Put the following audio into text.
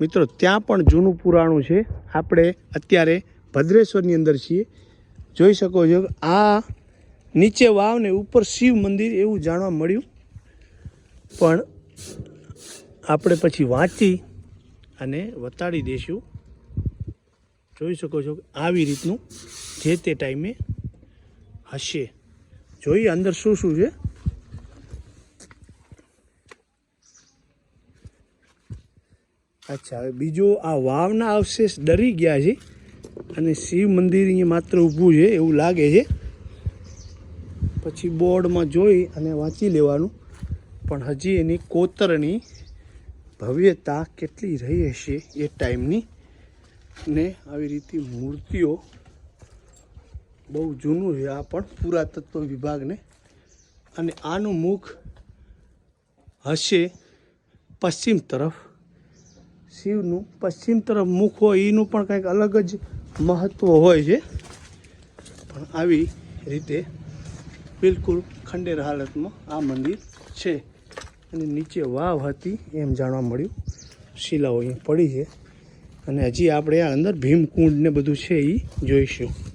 મિત્રો, ત્યાં પણ જૂનું પુરાણું છે. આપણે અત્યારે ભદ્રેશ્વરની અંદર છીએ. જોઈ શકો છો આ નીચે વાવ ને ઉપર શિવ મંદિર એવું જાણવા મળ્યું. પણ આપણે પછી વાંચી અને વતાડી દઈશું. જોઈ શકો છો આવી રીતનું જે તે ટાઈમે હશે. જોઈએ અંદર શું શું છે. અચ્છા, હવે બીજો આ વાવના અવશેષ ડરી ગયા છે અને શિવ મંદિર અહીંયા માત્ર ઊભું છે એવું લાગે છે. પછી બોર્ડમાં જોઈ અને વાંચી લેવાનું. પણ હજી એની કોતરણી ભવ્યતા કેટલી રહી હશે એ ટાઈમની ને આવી રીતે મૂર્તિઓ બહુ જૂનું છે, આ પણ પુરાતત્વ વિભાગને. અને આનું મુખ હશે પશ્ચિમ તરફ. શિવનું પશ્ચિમ તરફ મુખ હોય એનું પણ કંઈક અલગ જ મહત્ત્વ હોય છે. પણ આવી રીતે બિલકુલ ખંડેર હાલતમાં આ મંદિર છે. અને નીચે વાવ હતી એમ જાણવા મળ્યું. શિલાઓ અહીં પડી છે. અને હજી આપણે આ અંદર ભીમકુંડ ને બધું છે એ જોઈશું.